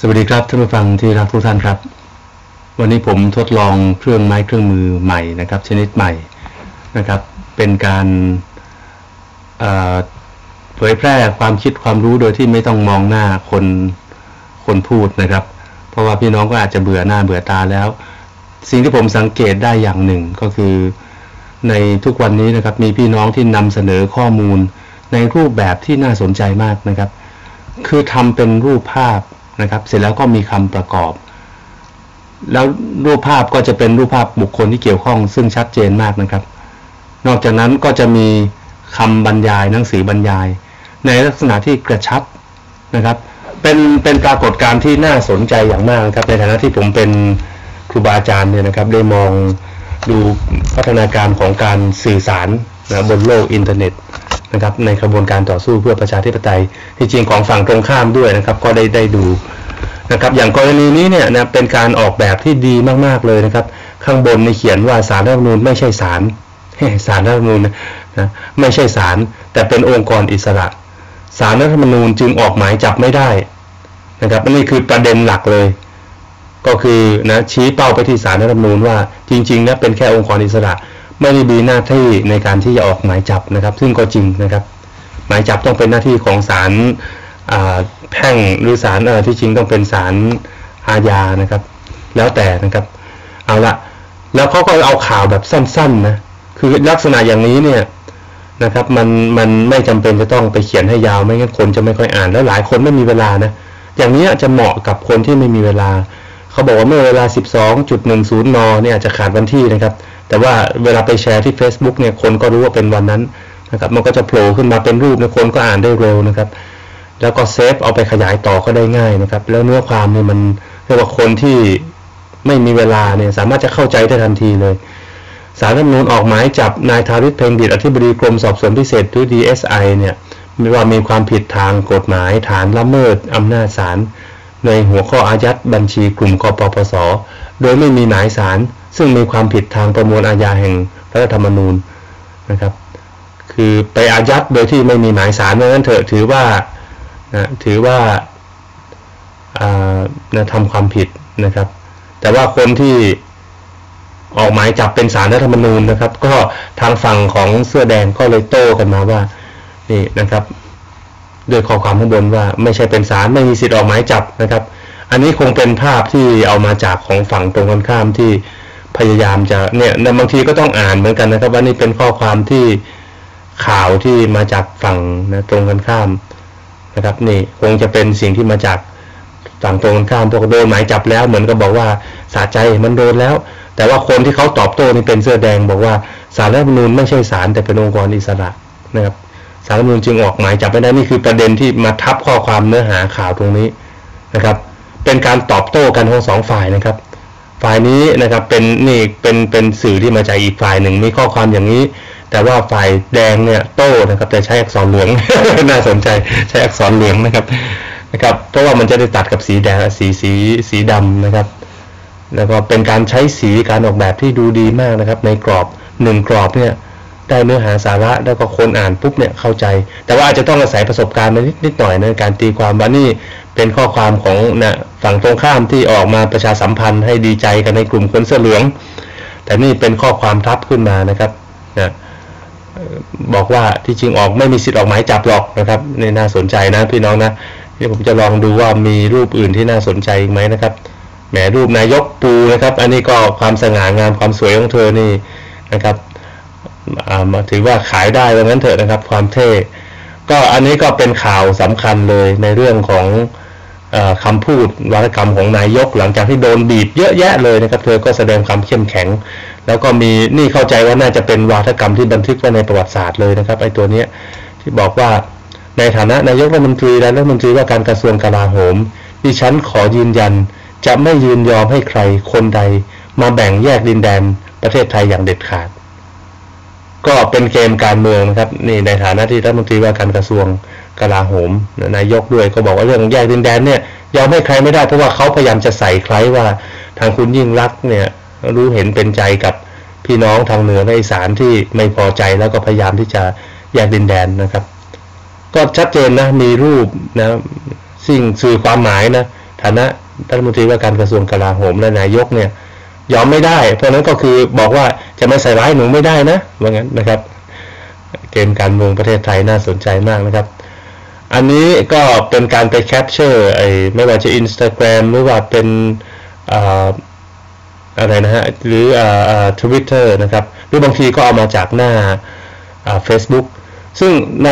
สวัสดีครับท่านผู้ฟังที่รักทุกท่านครับ วันนี้ผมทดลองเครื่องไม้เครื่องมือใหม่นะครับ ชนิดใหม่นะครับ เป็นการเผยแพร่ความคิดความรู้โดยที่ไม่ต้องมองหน้าคนคนพูดนะครับ เพราะว่าพี่น้องก็อาจจะเบื่อหน้าเบื่อตาแล้ว สิ่งที่ผมสังเกตได้อย่างหนึ่งก็คือ ในทุกวันนี้นะครับมีพี่น้องที่นำเสนอข้อมูลในรูปแบบที่น่าสนใจมากนะครับ คือทำเป็นรูปภาพ นะครับ เสร็จแล้วก็มีคำประกอบ แล้วรูปภาพก็จะเป็นรูปภาพบุคคลที่เกี่ยวข้องซึ่งชัดเจนมากนะครับ นอกจากนั้นก็จะมีคำบรรยายหนังสือบรรยาย ในลักษณะที่กระชับนะครับ เป็นเป็นปรากฏการณ์ที่น่าสนใจอย่างมากครับ ในฐานะที่ผมเป็นครูบาอาจารย์เนี่ยนะครับ ได้มองดูพัฒนาการของการสื่อสารนะบนโลกอินเทอร์เน็ต นะครับในกระบวนการต่อสู้เพื่อประชาธิปไตยที่จริงของฝั่งตรงข้ามด้วยนะครับก็ได้ได้ดูนะครับอย่างกรณีนี้เนี่ยนะเป็นการออกแบบที่ดีมากๆเลยนะครับ ข้างบนในเขียนว่าสารรัฐธรรมนูญไม่ใช่สารสารรัฐธรรมนูญนะไม่ใช่สารแต่เป็นองค์กรอิสระสารรัฐธรรมนูญจึงออกหมายจับไม่ได้นะครับนี่คือประเด็นหลักเลย ก็คือนะชี้เป้าไปที่สารรัฐธรรมนูญว่าจริงๆนะเป็นแค่องค์กรอิสระ ไม่ได้มีหน้าที่ในการที่จะออกหมายจับนะครับ ซึ่งก็จริงนะครับ หมายจับต้องเป็นหน้าที่ของศาลแพ่งหรือศาลที่จริงต้องเป็นศาลอาญานะครับ แล้วแต่นะครับ เอาละแล้วเขาก็เอาข่าวแบบสั้นๆนะคือลักษณะอย่างนี้เนี่ยนะครับมันมันไม่จำเป็นจะต้องไปเขียนให้ยาวไม่งั้นคนจะไม่ค่อยอ่านแล้วหลายคนไม่มีเวลานะอย่างนี้จะเหมาะกับคนที่ไม่มีเวลา เขาบอกว่าเมื่อเวลา 12.10 น เนี่ยจะขาดวันที่นะครับ แต่ว่าเวลาไปแชร์ที่ Facebook เนี่ยคนก็รู้ว่าเป็นวันนั้นนะครับมันก็จะโผล่ขึ้นมาเป็นรูปนะคนก็อ่านได้เร็วนะครับ แล้วก็เซฟเอาไปขยายต่อก็ได้ง่ายนะครับ แล้วเนื้อความเนี่ยมันเรียกว่าคนที่ไม่มีเวลาเนี่ยสามารถจะเข้าใจได้ทันทีเลยสารรัฐมนูลออกหมายจับนายธาริศเพ่งดิตอธิบดีกรมสอบสวนพิเศษหรือ DSI เนี่ยมีว่ามีความผิดทางกฎหมายฐานละเมิดอำนาจศาลในหัวข้ออายัดบัญชีกลุ่มกปปส โดยไม่มีหมายศาล ซึ่งมีความผิดทางประมวลอาญาแห่งรัฐธรรมนูญนะครับ คือไปอายัดโดยที่ไม่มีหมายสารนั้นเถอะถือว่านะถือว่านะทำความผิดนะครับ แต่ว่าคนที่ออกหมายจับเป็นสารรัฐธรรมนูญนะครับ ก็ทางฝั่งของเสื้อแดงก็เลยโต้กันมาว่านี่นะครับด้วยข้อความข้างบนว่าไม่ใช่เป็นสารไม่มีสิทธิ์ออกหมายจับนะครับ อันนี้คงเป็นภาพที่เอามาจากของฝั่งตรงกันข้ามที่ พยายามจะเนี่ยบางทีก็ต้องอ่านเหมือนกันนะครับ ว่านี่เป็นข้อความที่ข่าวที่มาจากฝั่งนะตรงกันข้ามนะครับนี่คงจะเป็นสิ่งที่มาจากฝั่งตรงกันข้ามพวกโดนหมายจับแล้ว เหมือนกับบอกว่าสาใจมันโดนแล้ว แต่ว่าคนที่เขาตอบโต้นี่เป็นเสื้อแดง บอกว่าสารรัฐมนูญไม่ใช่ศาลแต่เป็นองค์กรอิสระนะครับสารรัฐมนูญจึงออกหมายจับไม่ได้นี่คือประเด็นที่มาทับข้อความเนื้อหาข่าวตรงนี้นะครับ เป็นการตอบโต้กันของสองฝ่ายนะครับ ฝ่ายนี้นะครับเป็นนี่เป็นเป็นสื่อที่มาจากอีกฝ่ายหนึ่งมีข้อความอย่างนี้ แต่ว่าฝ่ายแดงเนี่ยโต้นะครับแต่ใช้อักษรเหลือง น่าสนใจใช้อักษรเหลืองนะครับนะครับ เพราะว่ามันจะได้ตัดกับสีแดงสีสีสีดำนะครับ แล้วก็เป็นการใช้สีการออกแบบที่ดูดีมากนะครับ ในกรอบหนึ่งกรอบเนี่ยได้เนื้อหาสาระแล้วก็คนอ่านปุ๊บเนี่ยเข้าใจ แต่ว่าอาจจะต้องอาศัยประสบการณ์นิดนิดหน่อยในการตีความว่านี่ เป็นข้อความของนะฝั่งตรงข้ามที่ออกมาประชาสัมพันธ์ให้ดีใจกันในกลุ่มคนเสื้อเหลือง แต่นี่เป็นข้อความทับขึ้นมานะครับนะบอกว่าที่จริงออกไม่มีสิทธิ์ออกหมายจับหรอกนะครับนี่น่าสนใจนะพี่น้องนะนี่ผมจะลองดูว่ามีรูปอื่นที่น่าสนใจไหมนะครับแหมรูปนายกปูนะครับ อันนี้ก็ความสง่างามความสวยของเธอนี่นะครับมาถือว่าขายได้ดังนั้นเถอะนะครับ ความเท่ก็อันนี้ก็เป็นข่าวสำคัญเลยในเรื่องของ คำพูดวาทกรรมของนายก หลังจากที่โดนบีบเยอะแยะเลยนะครับ เธอก็แสดงความเข้มแข็ง แล้วก็มีนี่เข้าใจว่าน่าจะเป็นวาทกรรมที่บันทึกไว้ในประวัติศาสตร์เลยนะครับไอ้ตัวเนี้ยที่บอกว่าในฐานะนายกรัฐมนตรีและรัฐมนตรีว่าการกระทรวงกลาโหมดิฉันขอยืนยัน จะไม่ยืนยอมให้ใครคนใด มาแบ่งแยกดินแดนประเทศไทยอย่างเด็ดขาด ก็เป็นเกมการเมืองนะครับนี่ในฐานะที่รัฐมนตรีว่าการกระทรวง กลาโหมนายกด้วยก็บอกว่าเรื่องแยกดินแดนเนี่ยยอมให้ใครไม่ได้เพราะว่าเขาพยายามจะใส่ใครว่าทางคุณยิ่งรักเนี่ยรู้เห็นเป็นใจกับพี่น้องทางเหนือและอีสานที่ไม่พอใจแล้วก็พยายามที่จะแยกดินแดนนะครับ ก็ชัดเจนนะมีรูปนะสิ่งสื่อความหมายนะฐานะรัฐมนตรีว่าการกระทรวงกลาโหมและนายกเนี่ยยอมไม่ได้ เพราะนั้นก็คือบอกว่าจะไม่ใส่ร้ายหนูไม่ได้นะว่างั้นนะครับ เกมการเมืองประเทศไทยน่าสนใจมากนะครับ อันนี้ก็เป็นการไปแคปเจอร์ไอ้ไม่ว่าจะ Instagram หรือว่าเป็นอะไรนะฮะ หรือทวิตเตอร์นะครับ หรือบางทีก็เอามาจากหน้าเฟซบุ๊กซึ่งใน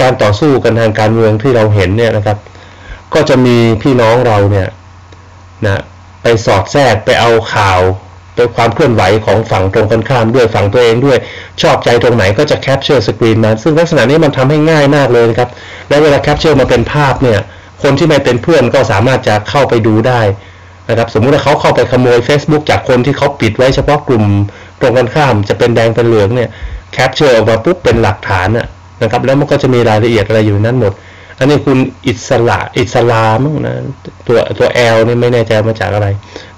การต่อสู้กันทางการเมืองที่เราเห็นเนี่ยนะครับ ก็จะมีพี่น้องเราเนี่ยนะไปสอดแทรกไปเอาข่าว ไปความเคลื่อนไหวของฝั่งตรงกันข้ามด้วยฝั่งตัวเองด้วย ชอบใจตรงไหนก็จะแคปเจอร์สกรีนมาซึ่งลักษณะนี้มันทำให้ง่ายมากเลยครับ และเวลาแคปเจอร์มาเป็นภาพเนี่ย คนที่ไม่เป็นเพื่อนก็สามารถจะเข้าไปดูได้นะครับสมมุติว่าเขาเข้าไปขโมย Facebook จากคนที่เขาปิดไว้เฉพาะกลุ่มตรงกันข้ามจะเป็นแดงเป็นเหลืองเนี่ยแคปเจอร์ออกมาปุ๊บเป็นหลักฐานนะครับแล้วมันก็จะมีรายละเอียดอะไรอยู่นั้นหมด อันนี้คุณอิสระอิสลามั้งนะตัวตัวแอลนี่ไม่แน่ใจมาจากอะไร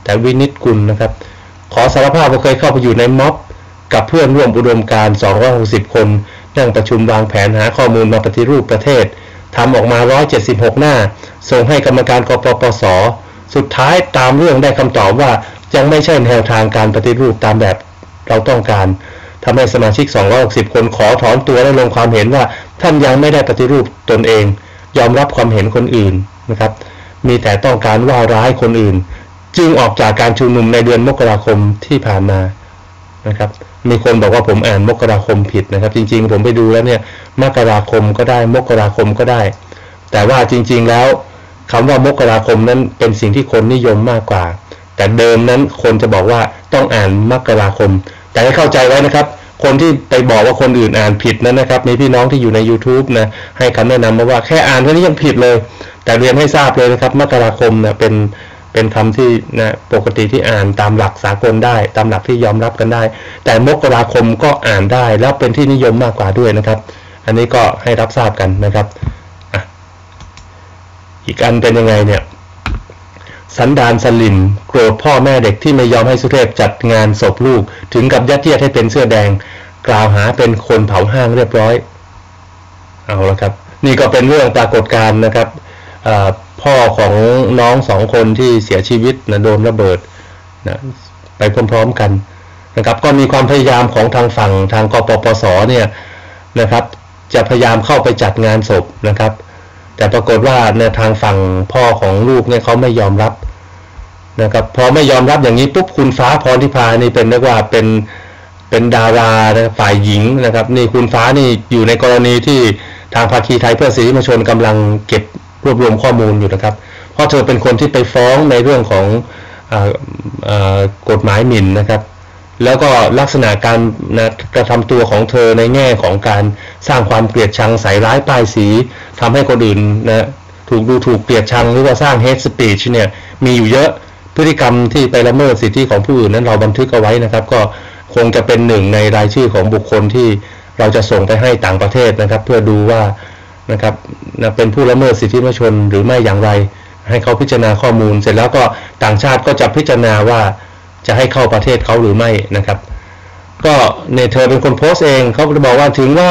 แต่วินิตกุลนะครับ ขอสารภาพว่าเคยเข้าไปอยู่ในม็อบกับเพื่อนร่วมอุดมการ260 คน นั่งประชุมวางแผนหาข้อมูลมาปฏิรูปประเทศทำออกมา 176 หน้า ส่งให้กรรมการกปปส สุดท้ายตามเรื่องได้คำตอบว่ายังไม่ใช่แนวทางการปฏิรูปตามแบบเราต้องการทำให้สมาชิก 260 คนขอถอนตัวและลงความเห็นว่าท่านยังไม่ได้ปฏิรูปตนเอง ยอมรับความเห็นคนอื่นนะครับ มีแต่ต้องการว่าร้ายคนอื่น จึงออกจากการชุมนุมในเดือนมกราคมที่ผ่านมานะครับมีคนบอกว่าผมอ่านมกราคมผิดนะครับ จริง ๆ ผมไปดูแล้วเนี่ยมกราคมก็ได้มกราคมก็ได้ แต่ว่าจริง ๆแล้วคำว่ามกราคมนั้นเป็นสิ่งที่คนนิยมมากกว่า แต่เดิมนั้นคนจะบอกว่าต้องอ่านมกราคม แต่ให้เข้าใจไว้นะครับ คนที่ไปบอกว่าคนอื่นอ่านผิดนั้นนะครับมีพี่น้องที่อยู่ใน YouTube นะให้คำแนะนำมาว่าแค่อ่านแค่นี้ยังผิดเลย แต่เรียนให้ทราบเลยนะครับมกราคมนะเป็น เป็นคำที่นะปกติที่อ่านตามหลักสากลได้ ตามหลักที่ยอมรับกันได้ แต่มกราคมก็อ่านได้ แล้วเป็นที่นิยมมากกว่าด้วยนะครับ อันนี้ก็ให้รับทราบกันนะครับอีกอันเป็นยังไงเนี่ยสันดานสลิมโกรธพ่อแม่เด็กที่ไม่ยอมให้สุเทพจัดงานศพลูก ถึงกับยัดเยียดให้เป็นเสื้อแดง กล่าวหาเป็นคนเผาห้างเรียบร้อย เอาละครับ นี่ก็เป็นเรื่องปรากฏการณ์นะครับ พ่อของน้องสองคนที่เสียชีวิตนะโดนระเบิดนะไปพร้อมๆกันนะครับ ก็มีความพยายามของทางฝั่งทางกปปสเนี่ยนะครับ จะพยายามเข้าไปจัดงานศพนะครับ แต่ปรากฏว่าในทางฝั่งพ่อของลูกเนี่ยเขาไม่ยอมรับนะครับพอไม่ยอมรับอย่างนี้ปุ๊บคุณฟ้าพรทิพานี่เป็นเรียกว่าเป็นเป็นดาราฝ่ายหญิงนะครับ นี่คุณฟ้านี่อยู่ในกรณีที่ทางภาคีไทยเพื่อสิทธิมชนกำลังเก็บ รวบรวมข้อมูลอยู่นะครับ เพราะเธอเป็นคนที่ไปฟ้องในเรื่องของอกฎหมายหมิ่นนะครับ แล้วก็ลักษณะการนะกระทำตัวของเธอในแง่ของการสร้างความเกลียดชังใส่ร้ายป้ายสีทำให้คนอื่นนะถูกดูถูกเกลียดชังหรือว่าสร้าง hate speech เนี่ยมีอยู่เยอะพฤติกรรมที่ไปละเมิดสิทธิของผู้อื่นนั้นเราบันทึกเอาไว้นะครับ ก็คงจะเป็นหนึ่งในรายชื่อของบุคคลที่เราจะส่งไปให้ต่างประเทศนะครับ เพื่อดูว่า นะครับเป็นผู้ละเมิดสิทธิมนุษยชนหรือไม่อย่างไร ให้เขาพิจารณาข้อมูล เสร็จแล้วก็ต่างชาติก็จะพิจารณาว่าจะให้เข้าประเทศเขาหรือไม่นะครับ ก็ในเธอเป็นคนโพสต์เองเขาบอกว่าถึงว่า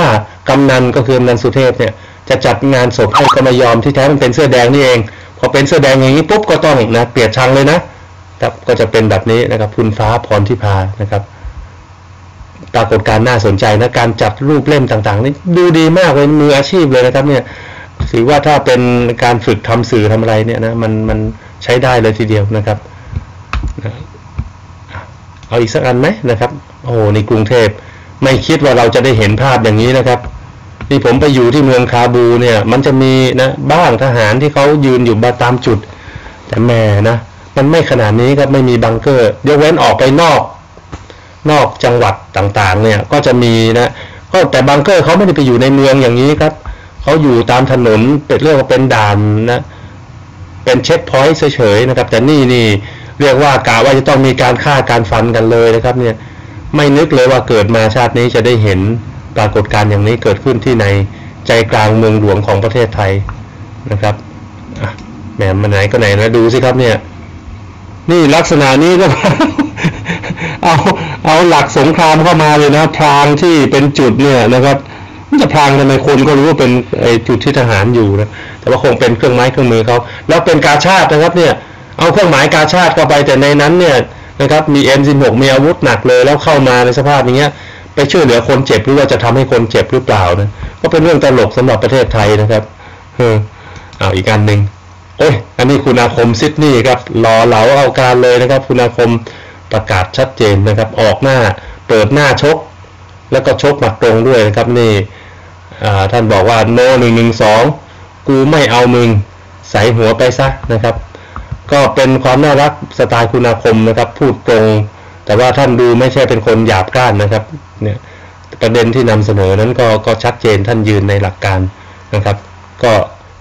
กำนันก็คือกำนันสุเทพเนี่ยจะจัดงานศพให้ก็ไม่ยอมที่แท้มันเป็นเสื้อแดงนี่เองพอเป็นเสื้อแดงอย่างนี้ปุ๊บก็ต้องนะเปลี่ยนชังเลยนะครับก็จะเป็นแบบนี้นะครับคุณฟ้าพรทิพานะครับ ปรากฏการน่าสนใจนะการจัดรูปเล่มต่างๆนี่ดูดีมากเลยมืออาชีพเลยนะครับเนี่ยถือว่าถ้าเป็นการฝึกทำสื่อทำอะไรเนี่ยนะมันมันใช้ได้เลยทีเดียวนะครับเอาอีกสักอันไหมนะครับ โอ้ในกรุงเทพไม่คิดว่าเราจะได้เห็นภาพอย่างนี้นะครับนี่ผมไปอยู่ที่เมืองคาบูเนี่ย มันจะมีนะบ้างทหารที่เขายืนอยู่าตามจุด แต่แม่นะมันไม่ขนาดนี้ครับไม่มีบังเกอร์ยกเว้นออกไปนอก นอกจังหวัดต่างๆ เนี่ยก็จะมีนะก็แต่บังเกอร์เขาไม่ได้ไปอยู่ในเมืองอย่างนี้ครับเขาอยู่ตามถนนเป็นเรื่องเป็นด่านนะเป็นเช็คพอยต์เฉยๆนะครับ แต่นี่นี่เรียกว่ากะว่าจะต้องมีการฆ่าการฟันกันเลยนะครับ เนี่ยไม่นึกเลยว่าเกิดมาชาตินี้จะได้เห็นปรากฏการณ์อย่างนี้เกิดขึ้นที่ในใจกลางเมืองหลวงของประเทศไทยนะครับแหมมันไหนก็ไหนนะดูสิครับเนี่ย นี่ลักษณะนี้ก็ เอาเอาหลักสงครามเข้ามาเลยนะพรางที่เป็นจุดเนี่ยนะครับจะพรางทำไมคนก็รู้ว่าเป็นไอ้จุดที่ทหารอยู่นะแต่ว่าคงเป็นเครื่องไม้เครื่องมือเขาแล้วเป็นกาชาตินะครับเนี่ยเอาเครื่องหมายกาชาติเข้าไปแต่ในนั้นเนี่ยนะครับมี M16 มีอาวุธหนักเลยแล้วเข้ามาในสภาพอย่างเงี้ยไปช่วยเหลือคนเจ็บหรือว่าจะทำให้คนเจ็บหรือเปล่านะก็เป็นเรื่องตลกสำหรับประเทศไทยนะครับเออเอาอีกอันหนึ่งโอ้ยอันนี้คุณอาคมซิดนีย์ครับรอเหลาเอาการเลยนะครับ คุณอาคม ประกาศชัดเจนนะครับ ออกหน้าเปิดหน้าชก แล้วก็ชกหมัดตรงด้วยนะครับนี่ท่านบอกว่าโนหนึ่งหนึ่งสองกูไม่เอามึงใส่หัวไปซะนะครับ ก็เป็นความน่ารักสไตล์คุณาคมนะครับพูดตรง แต่ว่าท่านดูไม่ใช่เป็นคนหยาบกร้านนะครับเนี่ยประเด็นที่นำเสนอนั้นก็ก็ชัดเจนท่านยืนในหลักการนะครับ ก็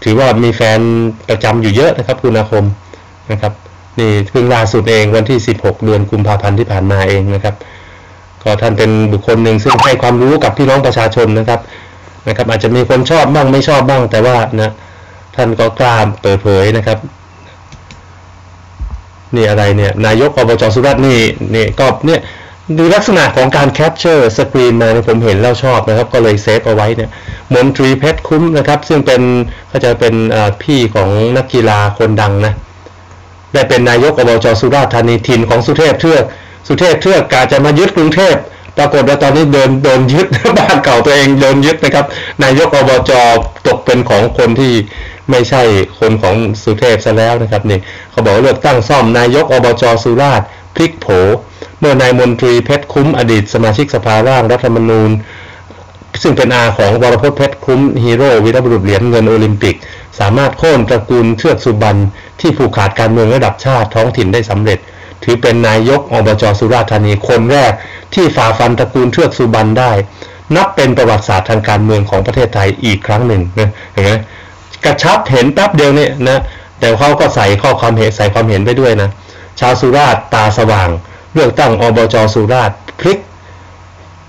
ถือว่ามีแฟนประจำอยู่เยอะนะครับคุณอาคมนะครับ นี่เพิ่งล่าสุดเองวันที่ 16 เดือนกุมภาพันธ์ที่ผ่านมาเองนะครับ ก็ท่านเป็นบุคคลหนึ่งซึ่งให้ความรู้กับพี่น้องประชาชนนะครับนะครับ อาจจะมีคนชอบบ้างไม่ชอบบ้าง แต่ว่านะท่านก็กล้าเปิดเผยนะครับนี่อะไรเนี่ยนายกอบจสุรัตน์นี่นี่ก็เนี่ยดูลักษณะของการแคปเจอร์สกรีนมาเนี่ยผมเห็นแล้วชอบนะครับ ก็เลยเซฟเอาไว้เนี่ยมนตรีเพชรคุ้มนะครับ ซึ่งเป็นเขาจะเป็นพี่ของนักกีฬาคนดังนะ ได้เป็นนายกอบจสุราษฎร์ธานีทินของสุเทพเทือกสุเทพเทือกกาจะมายึดกรุงเทพปรากฏว่าตอนนี้เดินโดนยึดบ้านเก่าตัวเองโดนยึดนะครับ นายกอบจตกเป็นของคนที่ไม่ใช่คนของสุเทพซะแล้วนะครับนี่เขาบอกเลือกตั้งซ่อมนายกอบจสุราษฎร์พลิกโผ เมื่อนายมนตรีเพชรคุ้มอดีตสมาชิกสภาร่างรัฐธรรมนูญ ซึ่งเป็นอาของวรพจน์เพชรคุ้มฮีโร่วีรบุรุษเหรียญเงินโอลิมปิก สามารถโค่นตระกูลเชือกสุบรรณที่ผูกขาดการเมืองระดับชาติท้องถิ่นได้สำเร็จ ถือเป็นนายกอบจสุราษฎร์ธานีคนแรกที่ฝ่าฟันตระกูลเชือกสุบรรณได้ นับเป็นประวัติศาสตร์ทางการเมืองของประเทศไทยอีกครั้งหนึ่งนะเห็นไหมกระชับเห็นแป๊บเดียวเนี่ยนะแต่เขาก็ใส่ข้อความเห็นใส่ความเห็นไปด้วยนะชาวสุราษฎร์ตาสว่าง เลือกตั้งอบจสุราษฎร์พลิก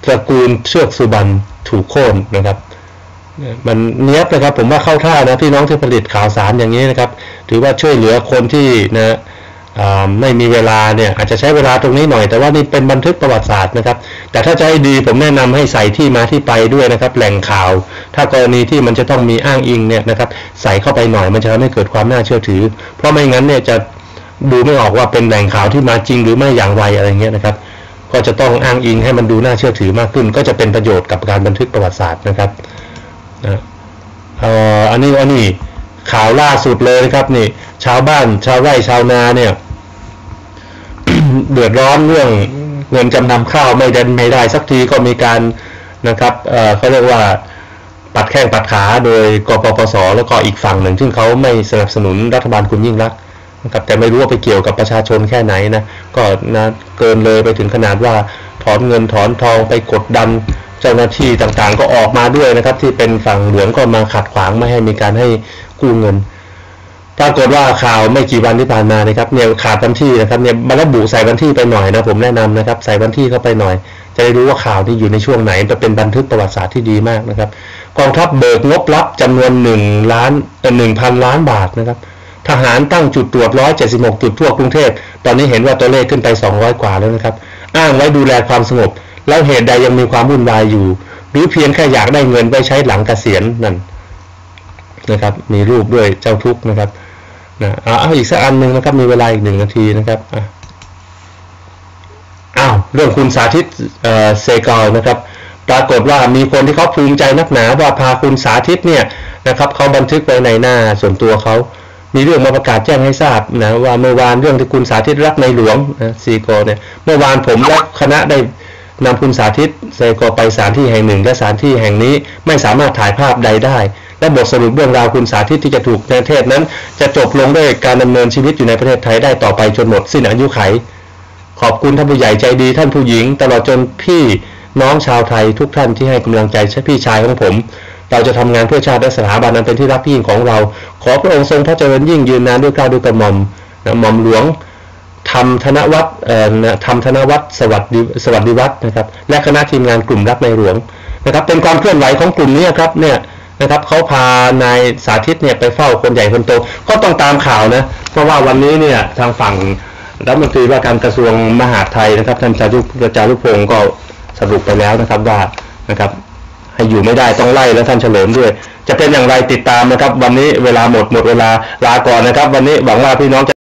ตระกูลเชือกสุบรรณถูกโค่นนะครับ มันเนี้ยบนะครับผมว่าเข้าท่านะพี่น้องที่ผลิตข่าวสารอย่างนี้นะครับ ถือว่าช่วยเหลือคนที่นะไม่มีเวลาเนี่ยอาจจะใช้เวลาตรงนี้หน่อย แต่ว่านี่เป็นบันทึกประวัติศาสตร์นะครับ แต่ถ้าจะให้ดีผมแนะนำให้ใส่ที่มาที่ไปด้วยนะครับ แหล่งข่าว ถ้ากรณีที่มันจะต้องมีอ้างอิงเนี่ยนะครับใส่เข้าไปหน่อยมันจะทำให้เกิดความน่าเชื่อถือ เพราะไม่งั้นเนี่ยจะดูไม่ออกว่าเป็นแหล่งข่าวที่มาจริงหรือไม่อย่างไรอะไรเงี้ยนะครับ ก็จะต้องอ้างอิงให้มันดูน่าเชื่อถือมากขึ้น ก็จะเป็นประโยชน์กับการบันทึกประวัติศาสตร์นะครับ นนี้อันนี้ข่าวล่าสุดเลยนะครับนี่ ชาวบ้านชาวไร่ชาวนาเนี่ย เดือดร้อนเรื่องเงินจำนำข้าวไม่ได้ไม่ได้สักทีก็มีการนะครับเเขาเรียกว่าปัดแข้งปัดขาโดยกปปสแล้วก็อีกฝั่งหนึ่ง ซึ่งเขาไม่สนับสนุนรัฐบาลคุณยิ่งรักนะครับแต่ไม่รู้ว่าไปเกี่ยวกับประชาชนแค่ไหนนะก็นะเกินเลยไปถึงขนาดว่าถอนเงินถอนทองไปกดดัน เจ้าหน้าที่ต่างๆก็ออกมาด้วยนะครับ ที่เป็นฝั่งเหลืองก็มาขัดขวางไม่ให้มีการให้กู้เงินปรากฏว่าข่าวไม่กี่วันที่ผ่านมานะครับเนี่ยขาดวันที่นะครับเนี่ยมาระบุใส่วันที่ไปหน่อยนะผมแนะนำนะครับ ใส่วันที่เข้าไปหน่อย จะได้รู้ว่าข่าวที่อยู่ในช่วงไหนจะเป็นบันทึกประวัติศาสตร์ที่ดีมากนะครับกองทัพเบิกงบรับจำนวนหนึ่งล้านหนึ่งพันล้านบาทนะครับทหารตั้งจุดตรวจ176จุดทั่วกรุงเทพตอนนี้เห็นว่าตัวเลขขึ้นไป 200 กว่าแล้วนะครับ อ้างไว้ดูแลความสงบ แล้วเหตุใดยังมีความวุ่นวายอยู่ หรือเพียงแค่อยากได้เงินไว้ใช้หลังเกษียณนั่นนะครับ มีรูปด้วยเจ้าทุกนะครับนะเอาอีกสักอันหนึ่งนะครับ มีเวลาอีกหนึ่งนาทีนะครับอ้าวเรื่องคุณสาธิตเซกอลนะครับ ปรากฏว่ามีคนที่เขาภูมิใจนักหนาว่าพาคุณสาธิตเนี่ยนะครับเขาบันทึกไว้ในหน้าส่วนตัวเขามีเรื่องมาประกาศแจ้งให้ทราบนะว่าเมื่อวานเรื่องที่คุณสาธิตรักในหลวงนะซีโกเนี่ยเมื่อวานผมและคณะได้ นำคุณสาธิตเซโกไปสถานที่แห่งหนึ่ง และสถานที่แห่งนี้ไม่สามารถถ่ายภาพใดได้ และบทสรุปเรื่องราวคุณสาธิตที่จะถูกในเทศนั้น จะจบลงด้วยการดำเนินชีวิตอยู่ในประเทศไทยได้ต่อไปจนหมดสิ้นอายุไข ขอบคุณท่านผู้ใหญ่ใจดีท่านผู้หญิง ตลอดจนพี่น้องชาวไทยทุกท่านที่ให้กำลังใจพี่ชายของผม เราจะทำงานเพื่อชาติและสถาบันนั้นเป็นที่รักยิ่งของเรา ขอพระองค์ทรงพระเจริญยิ่งยืนนานด้วยกล้าด้วยกระหม่อมหม่อมหลวง ทำธนวัฒน์ทำธนวัฒน์สวัสดีสวัสดีวัฒน์นะครับ และคณะทีมงานกลุ่มรักในหลวงนะครับ เป็นความเคลื่อนไหวของกลุ่มนี้ครับเนี่ยนะครับเขาพานายสาธิตเนี่ยไปเฝ้าคนใหญ่คนโตก็ต้องตามข่าวนะเพราะว่าวันนี้เนี่ยทางฝั่งรัฐมนตรีว่าการกระทรวงมหาดไทยนะครับท่านจารุจารุพงศ์ก็สรุปไปแล้วนะครับว่านะครับให้อยู่ไม่ได้ต้องไล่แล้วท่านเฉลิมด้วย จะเป็นอย่างไรติดตามนะครับ วันนี้เวลาหมดหมดเวลาลาก่อนนะครับ วันนี้หวังว่าพี่น้องจะ